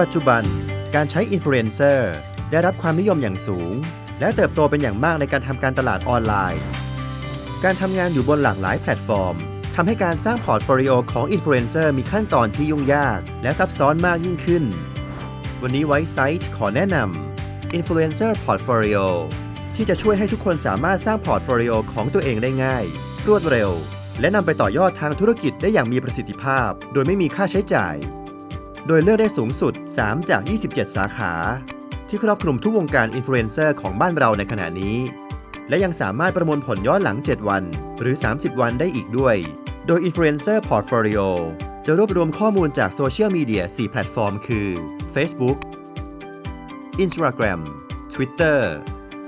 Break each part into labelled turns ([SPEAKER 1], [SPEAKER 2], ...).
[SPEAKER 1] ปัจจุบัน การใช้อินฟลูเอนเซอร์ได้รับความนิยมอย่างสูง และเติบโตเป็นอย่างมากในการทำการตลาดออนไลน์ การทำงานอยู่บนหลากหลายแพลตฟอร์มทำให้การสร้างพอร์ตโฟลิโอของอินฟลูเอนเซอร์มีขั้นตอนที่ยุ่งยาก และซับซ้อนมากยิ่งขึ้น วันนี้ไว้ไซต์ขอแนะนำ Influencer Portfolio ที่จะช่วยให้ทุกคนสามารถสร้างพอร์ตโฟลิโอของตัวเองได้ง่าย รวดเร็ว และนำไปต่อยอดทางธุรกิจได้อย่างมีประสิทธิภาพ โดยไม่มีค่าใช้จ่าย โดยเลือกได้สูงสุด 3 จาก 27 สาขา ที่ครอบคลุมทุกวงการอินฟลูเอนเซอร์ของบ้านเราในขณะนี้ และยังสามารถประมวลผลย้อนหลัง 7 วัน หรือ 30 วันได้อีกด้วย โดย Influencer Portfolio จะรวบรวมข้อมูลจากโซเชียลมีเดีย 4 แพลตฟอร์ม คือ Facebook Instagram Twitter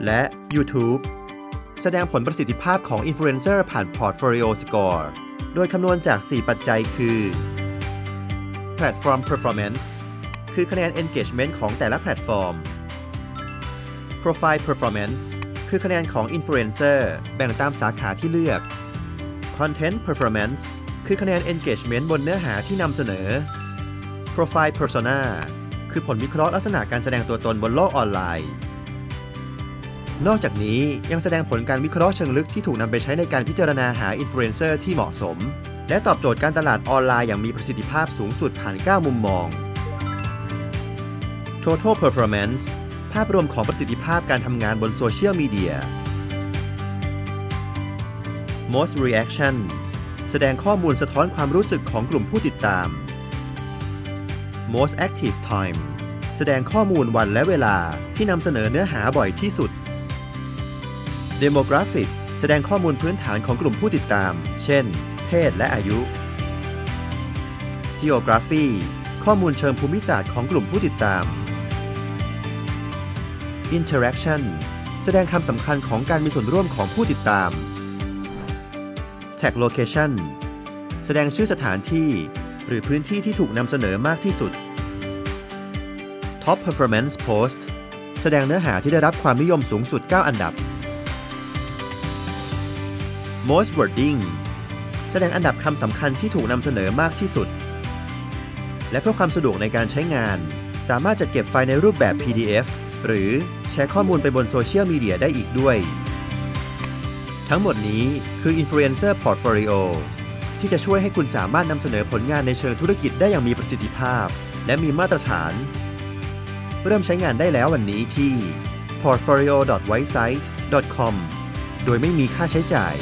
[SPEAKER 1] และ YouTube แสดงผลประสิทธิภาพของอินฟลูเอนเซอร์ผ่าน Portfolio Score โดยคำนวณจาก 4 ปัจจัยคือ Platform Performance คือคะแนน engagement ของแต่ละแพลตฟอร์ม Profile Performance คือคะแนนของ Influencer แบ่งตามสาขาที่เลือก Content Performance คือคะแนน engagement บนเนื้อหาที่นำเสนอ Profile Persona คือผลวิเคราะห์ลักษณะการแสดงตัวตนบนโลกออนไลน์ นอกจากนี้ยังแสดงผลการวิเคราะห์เชิงลึกที่ถูกนำไปใช้ในการพิจารณาหาอินฟลูเอนเซอร์ที่เหมาะสม และตอบโจทย์การตลาดออนไลน์อย่างมีประสิทธิภาพสูงสุดผ่าน 9 มุมมอง Total Performance ภาพรวมของประสิทธิภาพการทำงานบนโซเชียลมีเดีย Most Reaction แสดงข้อมูลสะท้อนความรู้สึกของกลุ่มผู้ติดตาม Most Active Time แสดงข้อมูลวันและเวลาที่นำเสนอเนื้อหาบ่อยที่สุด Demographic แสดงข้อมูลพื้นฐานของกลุ่มผู้ติดตาม เช่น เพศและอายุ Geography ข้อมูลเชิงภูมิศาสตร์ของกลุ่มผู้ติดตาม Interaction แสดงคำสำคัญของการมีส่วนร่วมของผู้ติดตาม Tag Location แสดงชื่อสถานที่ หรือพื้นที่ที่ถูกนำเสนอมากที่สุด Top Performance Post แสดงเนื้อหาที่ได้รับความนิยมสูงสุด 9 อันดับ Most Wording แสดงอันดับคำสำคัญที่ถูกนำเสนอมากที่สุด และเพื่อความสะดวกในการใช้งาน สามารถจัดเก็บไฟล์ในรูปแบบ PDF หรือแชร์ข้อมูลไปบนโซเชียลมีเดียได้อีกด้วย ทั้งหมดนี้คือ Influencer Portfolio ที่จะช่วยให้คุณสามารถนำเสนอผลงานในเชิงธุรกิจได้อย่างมีประสิทธิภาพ และมีมาตรฐาน เริ่มใช้งานได้แล้ววันนี้ที่ portfolio.whitesite.com โดยไม่มีค่าใช้จ่าย